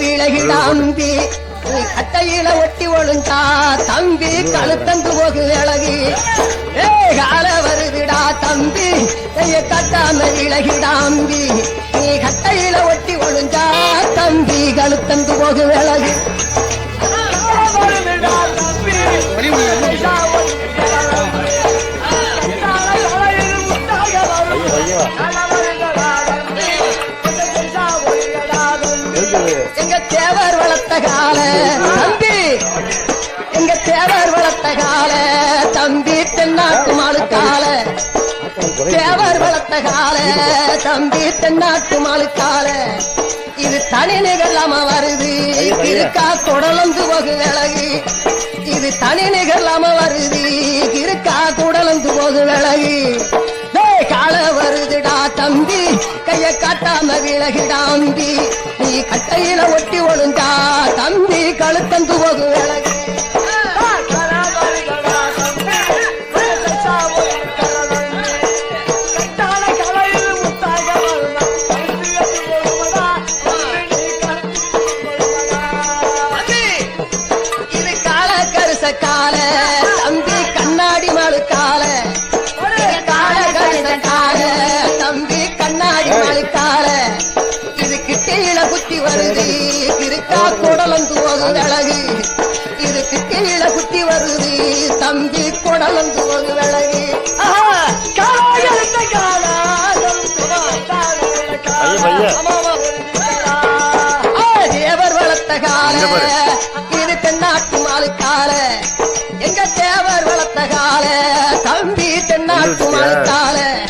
விலகிடாம்பி நீ கட்டையில ஒட்டி ஒழுங்கா தம்பி கழுத்தந்து போகு விலகி ஏ கால வருதுடா தம்பி. கைய கட்டாம விலகிடாம்பி நீ கட்டையில ஒட்டி ஒழுங்கா தம்பி கழுத்தந்து போகு விலகி வளர்த்த கால தம்பி. எங்க தேவர் வளர்த்த கால தம்பி தென்னாட்டு மாளுக்கால தேவர் வளர்த்த கால தம்பி தென்னாட்டு மாளுக்கால இது தனி நிகழாம வருது? இருக்கா குடலந்து வகு விலகு இது தனி நிகழாம வருது? இருக்கா குடலந்து போகு விலகு கைய காட்டாம விலகிடாம்பி நீ கட்டையில ஒட்டி ஒழுங்கா தம்பி கழுத்தந்து போகு விலகி. விலகு. காலாயெழுத்த காலா, ஆ, தேவர் வளர்த்த கால இது தென்னாட்டு மாலு கால. எங்க தேவர் வளர்த்த கால தம்பி தென்னாட்டு மாலு கால.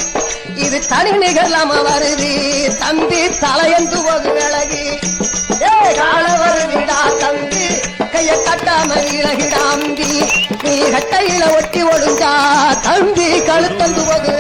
இது தனி நிகழாம வருது. தம்பி தலையந்து போது விலகி. ஏ கால வருவிடா தம்பி. கைய கட்டாம இழகிடாம்பி நீ கட்டையில ஒட்டி ஒழுங்கா தம்பி கழுத்தந்து போது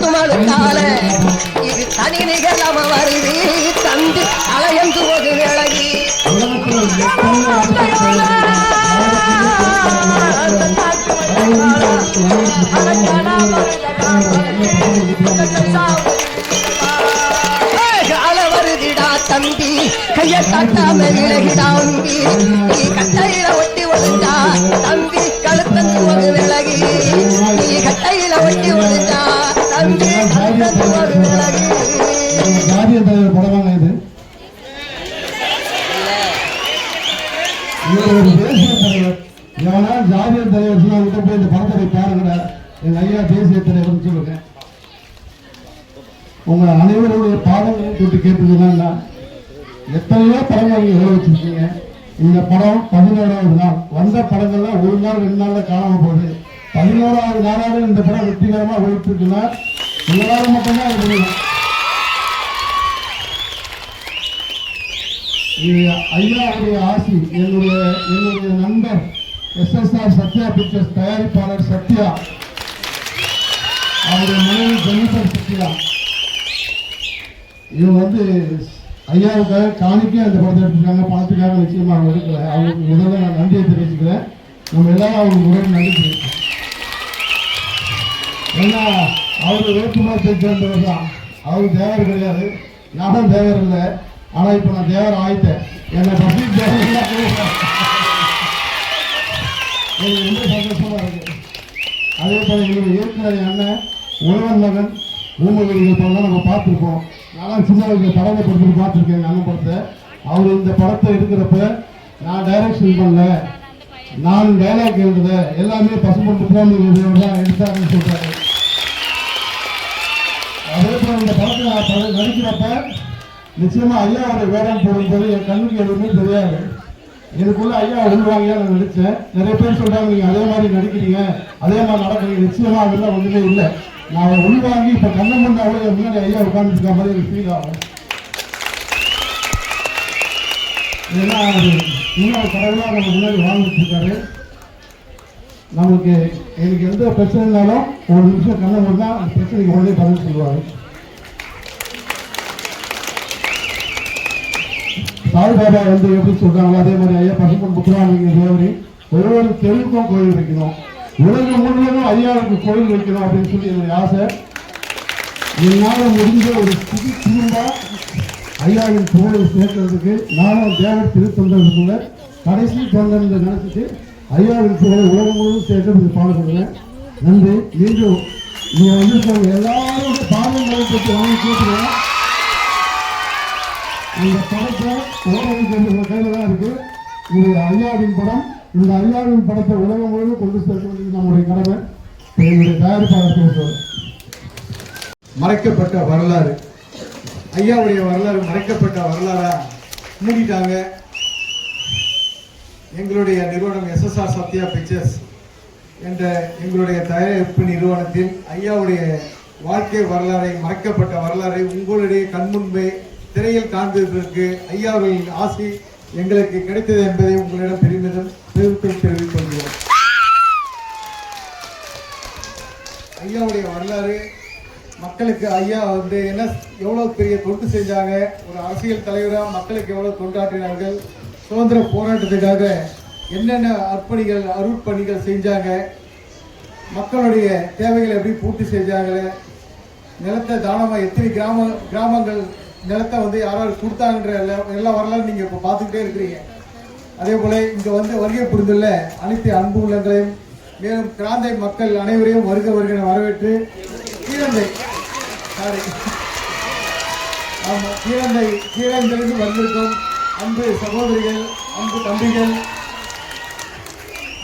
தென்னாட்டு மழுக்கால இது தனி நிகழம வருது. தந்து அலையந்து ஒரு விலகி. தம்பி. கையை தம்பி விலகிடா காட்டாம நீ கட்டையில ஒட்டி ஒழுந்தா எத்தனையோ படங்கள் நீங்க எழுத இந்த படம் பதினோராவது நாள். வந்த படங்கள்லாம் ஒரு நாள் ரெண்டு நாள்ல காணாம போகுது. பதினோராவது நாளாவது இந்த படம் வெற்றிகரமா ஓடிட்டு இருக்குன்னா உங்களால மட்டும்தான் அது முடியும் ஐயாவுடைய ஆசி. என்னுடைய என்னுடைய நண்பர் எஸ்எஸ்ஆர் சத்யா பிக்சர்ஸ் தயாரிப்பாளர் சத்யா. அவருடைய மனைவி ஜெனிஃபர் சத்யா. இவங்க வந்து ஐயாவுக்காக காணிக்கே அந்த படத்தை எடுத்துருக்காங்க. பணத்துக்காக நிச்சயமா அவங்க எடுக்கல. அவங்களுக்கு முதல்ல நான் நன்றியை தெரிவிச்சுக்கிறேன். நம்ம எல்லாரும் அவங்களுக்கு முதல்ல நன்றி தெரிவிக்கிறோம். ஏன்னா அவர் வேட்புமரத்தை சேர்ந்தவர் தான் அவர் தேவர் கிடையாது. நானும் தேவர் இல்லை. ஆனால் இப்போ நான் தேவர் ஆயிட்டேன். என்னை பற்றி தேவர் எனக்கு ரொம்ப சந்தோஷமா இருக்கு. அதே போல் எங்களுடைய இயக்குனர் அண்ணன் உழவன் மகன் பூமகிரிகள் படம் நம்ம பார்த்துருப்போம். நானும் சின்ன வயசுல படத்தை படத்தில் பார்த்துருக்கேன் எங்கள் அண்ணன் படத்தை அவர் இந்த படத்தை எடுக்கிறப்ப நான் டைரக்ஷன் பண்ணல. நான் டைலாக் எழுதுத எல்லாமே பசுமட்டு போன தான் எடுத்தாருன்னு சொல்றாரு. அதே போல இந்த படத்தை நான் நடிக்கிறப்ப நிச்சயமா ஐயாவோட வேடம் போடும்போது என் கண்ணுக்கு எதுவுமே தெரியாது. எனக்குள்ள ஐயா விழுவாங்க நான் நடித்தேன் நிறைய பேர் சொல்றாங்க நீங்க அதே மாதிரி நடிக்கிறீங்க. அதே மாதிரி நடக்கிறீங்க. நிச்சயமா அதெல்லாம் ஒண்ணுமே இல்லை. நான் உள்வாங்கி இப்ப கண்ண முன்னாடி முன்னாடி ஐயா உட்கார்ந்துருக்க மாதிரி எனக்கு ஃபீல் ஆகும். ஏன்னா அது இன்னும் கடவுளாக நம்ம முன்னாடி வாழ்ந்துட்டு இருக்காரு நமக்கு எனக்கு எந்த பிரச்சனைனாலும் ஒரு நிமிஷம் கண்ண மூடினா அந்த பிரச்சனைக்கு உடனே பதில் சொல்லுவார். சாய் பாபா வந்து எப்படி சொல்றாங்களோ அதே மாதிரி ஐயா பசுமன் முத்துராமலிங்க தேவரி ஒரு தெருவுக்கும் கோயில் வைக்கணும். உலகம் முழுவதும் ஐயாவுக்கு கோயில் வைக்கணும் அப்படின்னு சொல்லி என்னுடைய ஆசை. என்னால் முடிஞ்ச ஒரு புது திரும்பா ஐயாவின் புகழை சேர்க்கிறதுக்கு நானும் தேவர் திருத்தொண்டர்களுக்குள்ள கடைசி தொண்டன் நினைச்சிட்டு ஐயாவின் புகழை உலகம் முழுவதும் சேர்க்கறதுக்கு பாடுபடுறேன் நன்றி. மீண்டும் நீங்க வந்திருக்கவங்க எல்லாரும் பாடங்களை பற்றி வாங்கி கேட்குறேன் இந்த படத்தை உலகம் உங்க கையில தான் இருக்கு. இது ஐயாவின் படம். இந்த ஐயாவின் படத்தை உலகம் முழுவதும் கொண்டு சேர்க்க வேண்டியது நம்முடைய கடமை தயாரிப்பாளர் பேசுவார். மறைக்கப்பட்ட வரலாறு. ஐயாவுடைய வரலாறு மறைக்கப்பட்ட வரலாறா? மூடிட்டாங்க. எங்களுடைய நிறுவனம் எஸ்எஸ்ஆர் சத்யா பிக்சர்ஸ் என்ற எங்களுடைய தயாரிப்பு நிறுவனத்தில் ஐயாவுடைய வாழ்க்கை வரலாறை மறைக்கப்பட்ட வரலாறை உங்களுடைய கண்முன்பே திரையில் காண்பதற்கு ஐயாவின் ஆசை எங்களுக்கு கிடைத்தது என்பதை உங்களிடம் பெருமிதம் பெருமிதம் தெரிவித்துக் கொள்கிறோம். ஐயாவுடைய வரலாறு மக்களுக்கு ஐயா வந்து என்ன எவ்வளோ பெரிய தொண்டு செஞ்சாங்க ஒரு அரசியல் தலைவராக மக்களுக்கு எவ்வளோ தொண்டாற்றினார்கள் சுதந்திர போராட்டத்துக்காக என்னென்ன அர்ப்பணிகள் அருட்பணிகள் செஞ்சாங்க மக்களுடைய தேவைகளை எப்படி பூர்த்தி செஞ்சாங்க நிலத்தை தானமாக எத்தனை கிராம கிராமங்கள் நிலத்தை வந்து யாராவது கொடுத்தாங்கன்ற எல்லா எல்லா வரலாறு நீங்கள் இப்போ பார்த்துக்கிட்டே இருக்கிறீங்க. அதே போல் இங்கே வந்து வருகை புரிந்துள்ள அனைத்து அன்பு உள்ளங்களையும் மேலும் கிராந்தை மக்கள் அனைவரையும் வருக வருக வரவேற்று கீழந்தை சாரி ஆமாம் கீழந்தை கீழந்திலிருந்து வந்திருக்கும் அன்பு சகோதரிகள் அன்பு தம்பிகள்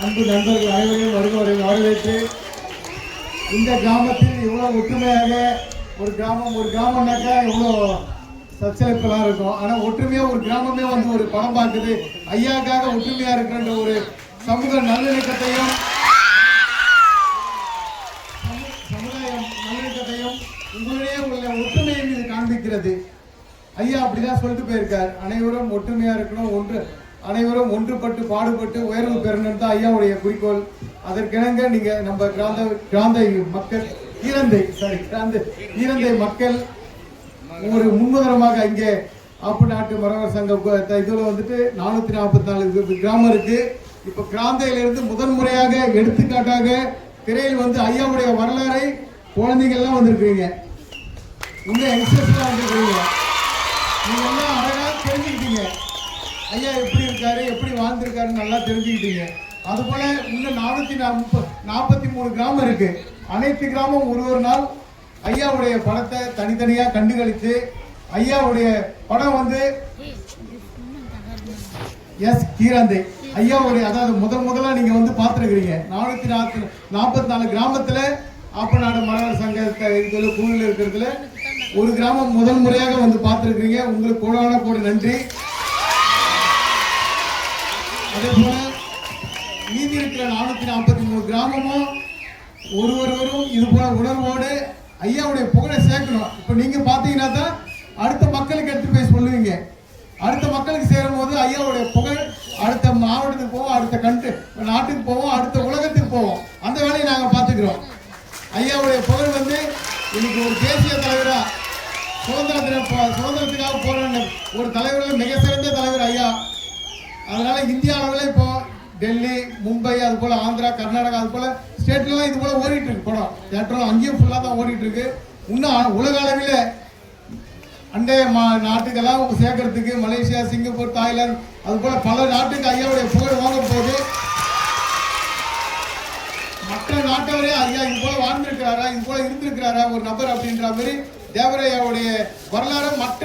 அன்பு நண்பர்கள் அனைவரையும் வருக வருக வரவேற்று இந்த கிராமத்தில் இவ்வளோ ஒற்றுமையாக ஒரு கிராமம் ஒரு கிராமம்னாக்கா இவ்வளோ சச்சரிப்பெல்லாம் இருக்கும். ஆனா ஒற்றுமையா ஒரு கிராமமே வந்து ஒரு படம் பார்க்குது. ஐயாக்காக ஒற்றுமையா இருக்கிற ஒரு சமூக நல்லிணக்கத்தையும் சமுதாயம் நல்லிணக்கத்தையும் உங்களிடையே உள்ள ஒற்றுமையும் இது காண்பிக்கிறது. ஐயா அப்படிதான் சொல்லிட்டு போயிருக்கார். அனைவரும் ஒற்றுமையா இருக்கணும். ஒன்று அனைவரும் ஒன்றுபட்டு பாடுபட்டு உயர்வு பெறணும் தான் ஐயாவுடைய குறிக்கோள். அதற்கிணங்க நீங்க நம்ம கிராந்த கிராந்தை மக்கள் ஈரந்தை சாரி கிராந்த ஈரந்தை மக்கள் ஒரு முன்னுதரமாக இங்கே ஆப்பு நாட்டு மரவர் சங்க இதில் த- வந்துட்டு நானூற்றி நாற்பத்தி நாலு கிராமம் இருக்குது இப்போ கிராந்தையிலிருந்து முதன்முறையாக எடுத்துக்காட்டாக திரையில் வந்து ஐயாவுடைய வரலாறை குழந்தைகள்லாம் வந்திருக்கிறீங்க. உங்கள் யங்ஸ்டர்ஸ் வந்துருக்கிறீங்க. நீங்கள் எல்லாம் அழகாக தெரிஞ்சுக்கிட்டீங்க. ஐயா எப்படி இருக்காரு எப்படி வாழ்ந்துருக்காருன்னு நல்லா தெரிஞ்சுக்கிட்டீங்க. அதுபோல் இன்னும் நானூற்றி நாற்பத்தி மூணு கிராமம் இருக்குது அனைத்து கிராமம் ஒரு ஒரு நாள் ஐயாவுடைய படத்தை தனித்தனியா கண்டுகளித்து ஐயாவுடைய படம் வந்து எஸ் கீராந்தை. ஐயாவுடைய அதாவது முதல் முதலா நீங்க வந்து பார்த்துருக்கிறீங்க. நானூத்தி நாற்பத்தி நாற்பத்தி நாலு கிராமத்துல ஆப்பநாடு மலர் சங்க இதுல குழுவில் இருக்கிறதுல ஒரு கிராமம் முதல் முறையாக வந்து பார்த்துருக்கிறீங்க. உங்களுக்கு கோடான கோடி நன்றி. அதே போல மீதி இருக்கிற நானூத்தி நாற்பத்தி மூணு கிராமமும் ஒரு ஒருவரும் இது போல உணர்வோடு ஐயாவுடைய புகழை சேர்க்கணும். இப்போ நீங்கள் பார்த்தீங்கன்னா தான் அடுத்த மக்களுக்கு எடுத்து போய் சொல்லுவீங்க. அடுத்த மக்களுக்கு சேரும் போது ஐயாவுடைய புகழ் அடுத்த மாவட்டத்துக்கு போவோம் அடுத்த கண்டு நாட்டுக்கு போவோம் அடுத்த உலகத்துக்கு போவோம். அந்த வேலையை நாங்கள் பார்த்துக்கிறோம். ஐயாவுடைய புகழ் வந்து இன்னைக்கு ஒரு தேசிய தலைவரா சுதந்திர தின சுதந்திரத்துக்காக போராடின ஒரு தலைவர்கள் மிக சிறந்த தலைவர் ஐயா. அதனால இந்திய அளவில் இப்போ டெல்லி மும்பை அது போல் ஆந்திரா கர்நாடகா அது போல் ஸ்டேட்லாம் இது போல் ஓடிட்டு இருக்கு படம். தேட்டரும் அங்கேயும் ஃபுல்லாக தான் ஓடிட்டு இருக்கு. இன்னும் உலக அளவில் அண்டைய மா நாட்டுக்கெல்லாம் சேர்க்கறதுக்கு மலேசியா சிங்கப்பூர் தாய்லாந்து அது போல் பல நாட்டுக்கு ஐயாவுடைய புகழ் வாங்க போகுது மற்ற நாட்டவரே ஐயா இது போல் வாழ்ந்திருக்கிறாரா இது போல் இருந்திருக்கிறாரா ஒரு நபர் அப்படின்ற மாதிரி தேவரையாவுடைய வரலாறு மற்ற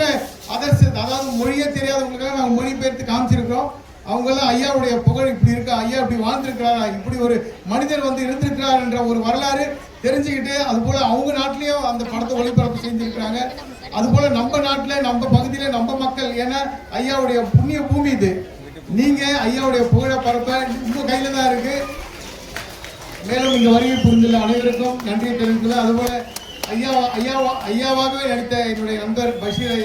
அதர்ஸ் அதாவது மொழியே தெரியாதவங்களுக்காக நாங்கள் மொழிபெயர்த்து காமிச்சிருக்கிறோம். அவங்கெல்லாம் ஐயாவுடைய புகழ் இப்படி இருக்கா? ஐயா இப்படி வாழ்ந்திருக்கிறாரா? இப்படி ஒரு மனிதர் வந்து இருந்திருக்கிறார் என்ற ஒரு வரலாறு தெரிஞ்சுக்கிட்டு அது போல அவங்க நாட்டிலேயும் அந்த படத்தை ஒளிபரப்பு செஞ்சிருக்கிறாங்க. அது போல நம்ம நாட்டில் நம்ம பகுதியில நம்ம மக்கள் ஏன்னா ஐயாவுடைய புண்ணிய பூமி இது. நீங்க ஐயாவுடைய புகழை பரப்ப உங்க கையில தான் இருக்கு. மேலும் இந்த வருகை புரிந்துள்ள அனைவருக்கும் நன்றியை தெரிவித்துள்ள அதுபோல ஐயா ஐயா ஐயாவாகவே நடித்த என்னுடைய நண்பர் பஷீரை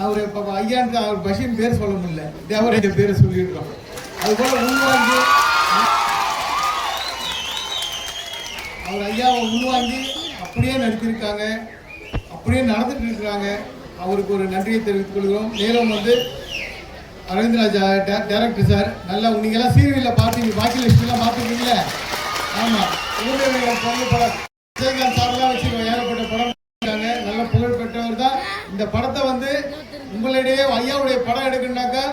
அவர் இப்போ ஐயான்னு அவர் பஷீர் பேர் சொல்ல முடியல. தேவராஜ பேரை சொல்லியிருக்கோம் அதுபோல் உள்வாங்கி அவர் ஐயாவை உள்வாங்கி அப்படியே நடித்திருக்காங்க அப்படியே நடந்துட்டு இருக்கிறாங்க. அவருக்கு ஒரு நன்றியை தெரிவித்துக் கொள்கிறோம். மேலும் வந்து அரவிந்தராஜா டேரக்டர் சார் நல்லா நீங்கெல்லாம் சீரியலில் பார்த்தீங்க பாக்கி லிஸ்ட்லாம் பார்த்துருக்கீங்களே ஆமாம் ஊழியர்கள் படம் விஜயகாந்த் சார்லாம் வச்சு ஏகப்பட்ட படம் இருக்காங்க நல்ல புகழ் பெற்றவர் தான். இந்த படத்தை வந்து உங்களிடையே ஐயாவுடைய படம் எடுக்கணுனாக்கா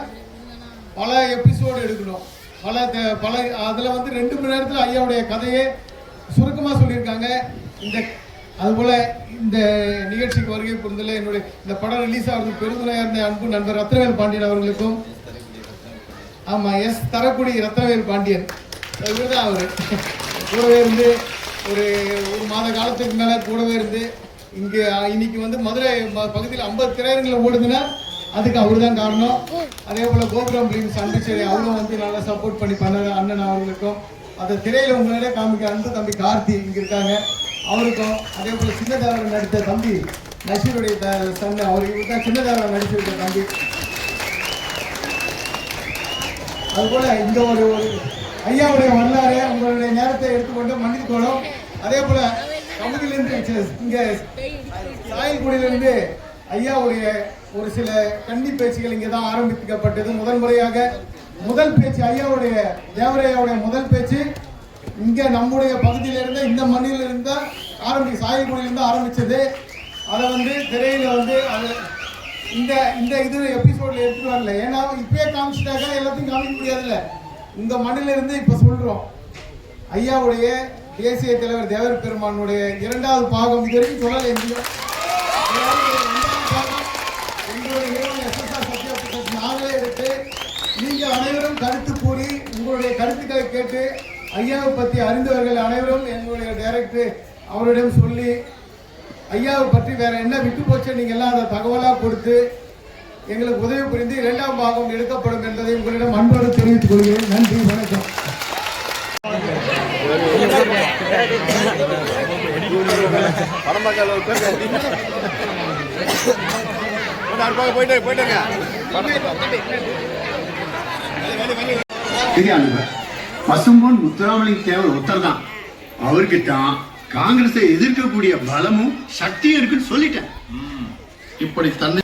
பல எபிசோடு எடுக்கணும். பல த- பல அதில் வந்து ரெண்டு மணி நேரத்தில் ஐயாவுடைய கதையை சுருக்கமாக சொல்லியிருக்காங்க. இந்த அதுபோல் இந்த நிகழ்ச்சிக்கு வருகை புரிந்துள்ள என்னுடைய இந்த படம் ரிலீஸ் ஆகிறது பெருந்துணையாக இருந்த அன்பு நண்பர் ரத்னவேல் பாண்டியன் அவர்களுக்கும் ஆமாம் எஸ் தரக்குடி ரத்னவேல் பாண்டியன். இவர் தான் அவர். கூடவே இருந்து ஒரு ஒரு மாத காலத்துக்கு மேலே கூடவே இருந்து இங்கே இன்னைக்கு வந்து மதுரை பகுதியில் ஐம்பது திரையரங்கில் ஓடுதுன்னா அதுக்கு அவர் தான் காரணம். அதே போல் கோபுரம் பிலிம்ஸ் அன்புச்சேரி அவரும் வந்து நல்லா சப்போர்ட் பண்ணி பண்ண அண்ணன் அவர்களுக்கும். அந்த திரையில உங்களாலே காமிக்க அன்பு தம்பி கார்த்தி இங்கே இருக்காங்க அவருக்கும். அதே போல் சின்னதாவரம் நடித்த தம்பி நஷீருடைய த- சன் அவர் இவர் தான் சின்னதாவரம் நடிச்சிருக்க தம்பி. அதுபோல இந்த ஒரு ஒரு ஐயாவுடைய வரலாறு உங்களுடைய நேரத்தை எடுத்துக்கொண்டு மன்னித்துக்கொள்ளும் அதே போல கமுதிலிருந்து இங்கே சாயல்குடியிலிருந்து ஐயாவுடைய ஒரு சில கன்னி பேச்சுகள் இங்கே தான் ஆரம்பிக்கப்பட்டது. முதல் முறையாக முதல் பேச்சு ஐயாவுடைய தேவரையாவுடைய முதல் பேச்சு இங்கே நம்முடைய பகுதியிலிருந்து இந்த மண்ணிலிருந்து ஆரம்பி சாயல்குடியிலிருந்து ஆரம்பித்தது அதை வந்து திரையில் வந்து அது இந்த இந்த இது எபிசோட்ல எடுத்துட்டு வரல. ஏன்னா இப்பயே காமிச்சிட்டாக்கா எல்லாத்தையும் காமிக்க முடியாதுல்ல. உங்க மண்ணிலிருந்து இப்போ சொல்கிறோம் சொல்றோம். ஐயாவுடைய தேசிய தலைவர் தேவர் பெருமானுடைய இரண்டாவது பாகம் இது வரைக்கும் சொல்லலை எங்கேயும் இரண்டாவது பாகம் எங்களுடைய நாங்களே எடுத்து நீங்கள் அனைவரும் கருத்து கூறி உங்களுடைய கருத்துக்களை கேட்டு ஐயாவை பற்றி அறிந்தவர்கள் அனைவரும் எங்களுடைய டைரக்டர் அவரிடம் சொல்லி ஐயாவை பற்றி வேற என்ன விட்டு போச்சு நீங்கள் எல்லாம் அதை தகவலாக கொடுத்து எங்களுக்கு உதவி புரிந்து இரண்டாம் பாகம் எடுக்கப்படும் என்பதை உங்களிடம் அன்போடு தெரிவித்துக் கொள்கிறேன். நன்றி வணக்கம் படம் பார்க்காத ஒரு பேர் போயிட்டு போயிட்டுங்க தெரியாது பசும்பொன் முத்துராமலிங்க தேவர் ஒருத்தர் தான். அவருக்கு தான் காங்கிரஸை எதிர்க்கக்கூடிய பலமும் சக்தியும் இருக்குன்னு சொல்லிட்டேன். இப்படி தன்னை